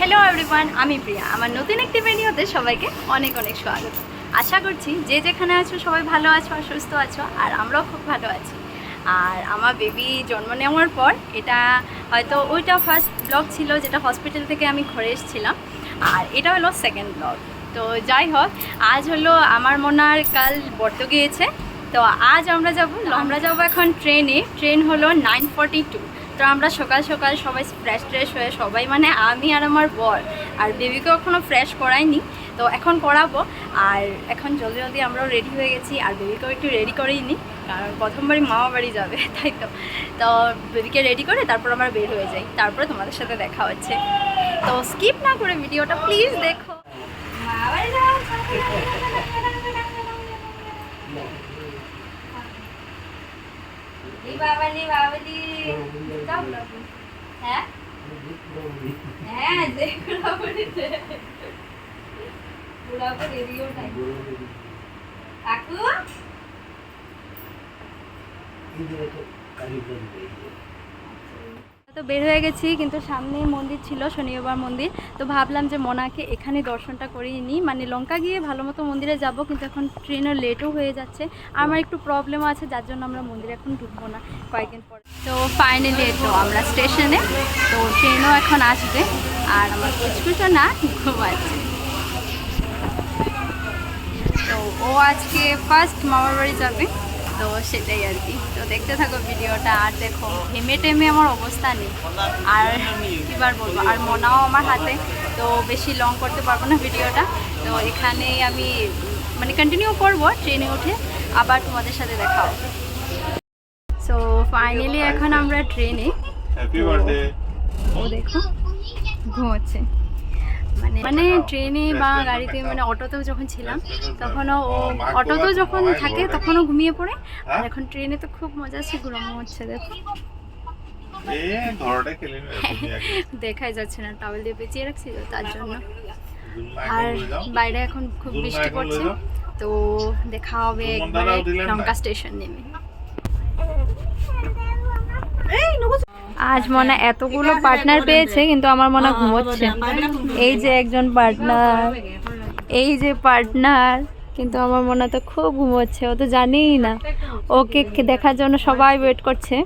Hello everyone আমি প্রিয়া। আমার নতুন একটি ভিডিওতে সবাইকে অনেক অনেক স্বাগত। আশা করছি যে যেখানে আছো সবাই ভালো আছো আর সুস্থ আছো, আর আমরাও খুব ভালো আছি। আর আমার বেবি জন্ম নেওয়ার পর এটা হয়তো ওইটা ফার্স্ট ব্লগ ছিল যেটা হসপিটাল থেকে আমি ঘরে এসেছিলাম। আর এটা হলো সেকেন্ড ব্লগ তো যাই হোক, আজ হলো আমার মনার কাল বর্ত গিয়েছে। তো আজ আমরা যাব আমরা যাব এখন ট্রেনে ট্রেন হলো নাইন ফর্টি টু তো আমরা সকাল সকাল সবাই ফ্রেশ ট্রেশ হয়ে সবাই মানে আমি আর আমার বর আর বেবিকেও এখনও ফ্রেশ করাইনি, তো এখন করাবো। আর এখন জলদি জলদি আমরাও রেডি হয়ে গেছি, আর বেবিকেও একটু রেডি করেই নিই কারণ প্রথমবারই মামা বাড়ি যাবে, তাই তো। তো বেবিকে রেডি করে তারপর আমরা বের হয়ে যাই, তারপরে তোমাদের সাথে দেখা হচ্ছে। তো স্কিপ না করে ভিডিওটা প্লিজ দেখো। মামাবাড়ি যাও। এই বাবালি বাবালি যাও বাবু। হ্যাঁ হ্যাঁ যে ঘোরাঘুরি যে। ঘোরাঘুরি রেডিও নাই কাকু তো বের হয়ে গেছি, কিন্তু সামনে মন্দির ছিল, শনিবার মন্দির। তো ভাবলাম যে মোনাকে এখানে দর্শনটা করিয়ে নিই। মানে লঙ্কা গিয়ে ভালো মতো মন্দিরে যাব, কিন্তু এখন ট্রেনের লেটও হয়ে যাচ্ছে। আমার একটু প্রবলেম আছে, যার জন্য আমরা মন্দিরে এখন ঢুকবো না কয়েকদিন পর। তো ফাইনালি তো আমরা স্টেশনে তো ট্রেনও এখন আসবে, আর আমার কুচকুচো না ঘুমাচ্ছে। তো ও আজকে ফার্স্ট মামার বাড়ি যাবে। তো সেটাই আর কি। তো দেখতে থাকো ভিডিওটা আর দেখো ঘেমে টেমে আমার অবস্থা নেই। আর এবার বলব আর মনাও আমার হাতে তো বেশি লং করতে পারব না ভিডিওটা। তো এখানে আমি মানে কন্টিনিউ করব ট্রেনে উঠে আবার তোমাদের সাথে দেখা হবে। সো ফাইনালি এখন আমরা ট্রেনে ও দেখো ঘুমোচ্ছে। মানে মানে ট্রেনে বা গাড়িতে মানে অটোতেও যখন ছিলাম তখনও ও অটোতেও যখন থাকে তখনও ঘুমিয়ে পড়ে। আর এখন ট্রেনে তো খুব মজা আছে ঘুমানো হচ্ছে দেখো। দেখাই যাচ্ছে না টাওয়েল দিয়ে পেঁচিয়ে রাখছি তো তার জন্য। আর বাইরে এখন খুব বৃষ্টি পড়ছে তো দেখা হবে একবারে। লঙ্কা স্টেশন নেমে। আজ মনে এতগুলো পার্টনার পেয়েছে, কিন্তু আমার মনে ঘুমোচ্ছে। এই যে একজন পার্টনার এই যে পার্টনার কিন্তু আমার মনে তো খুব ঘুমোচ্ছে, ও তো জানেই না। ওকে দেখার জন্য সবাই ওয়েট করছে।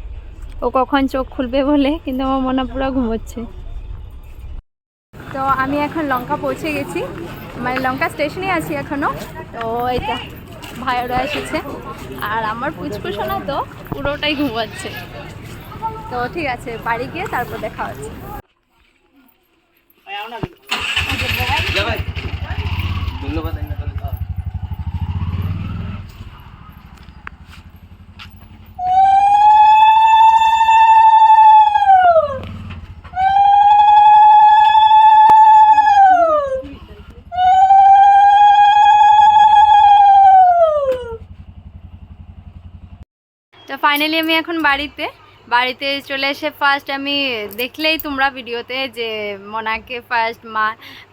ও কখন চোখ খুলবে বলে, কিন্তু আমার মনে পুরো ঘুমোচ্ছে। তো আমি এখন লঙ্কা পৌঁছে গেছি। মানে লঙ্কা স্টেশনে আছি এখনও। তো এইটা ভাইয়েরা এসেছে। আর আমার পুচকুশো না তো পুরোটাই ঘুমাচ্ছে। তো ঠিক আছে বাড়ি গিয়ে তারপর দেখা হচ্ছে। তো ফাইনালি আমি এখন বাড়িতে। বাড়িতে চলে এসে ফার্স্ট আমি দেখলেই তোমরা ভিডিওতে যে মনাকে ফার্স্ট মা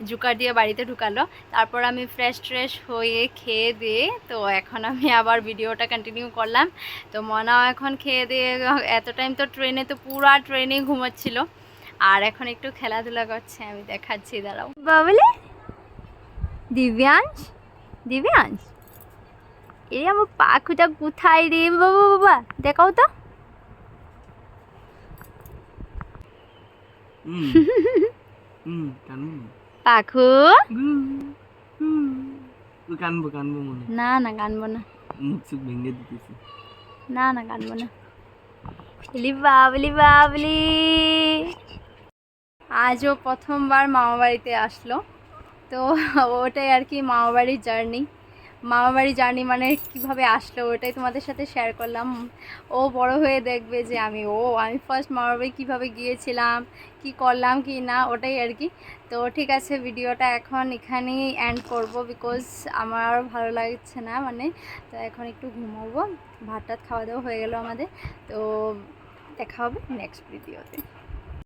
জুকার দিয়ে বাড়িতে ঢুকালো। তারপর আমি ফ্রেশ ট্রেশ হয়ে খেয়ে দিয়ে, তো এখন আমি আবার ভিডিওটা কন্টিনিউ করলাম। তো মনাও এখন খেয়ে দিয়ে, এত টাইম তো ট্রেনে তো পুরা ট্রেনে ঘুমাচ্ছিল। আর এখন একটু খেলাধুলা করছে, আমি দেখাচ্ছি, দাঁড়াও। বাবলে দিব্যাংশ দিব্যাংশ এই আমার পাখুটা কোথায় রে? বাবা বাবা, দেখাও তো হুম হুম কানবো না। পাখু কানবো। কানবো মনে। না না কানবো না। মুখ চুখ ভেঙে দিতেছি। না না কানবো না। বলি বাবলি বাবলি আজও প্রথমবার মামা বাড়িতে আসলো। তো ওটাই আর কি মামা বাড়ির জার্নি। মামা বাড়ি জার্নি মানে কীভাবে আসলো ওটাই তোমাদের সাথে শেয়ার করলাম। ও বড় হয়ে দেখবে যে আমি, ও, আমি ফার্স্ট মামার বাড়ি কীভাবে গিয়েছিলাম, কি করলাম, কি না, ওটাই আর কি। তো ঠিক আছে, ভিডিওটা এখন এখানেই এন্ড করব বিকজ আমার ভালো লাগছে না মানে। তো এখন একটু ঘুমাবো ভাত টাত খাওয়া দাওয়া হয়ে গেল আমাদের। তো দেখা হবে নেক্সট ভিডিওতে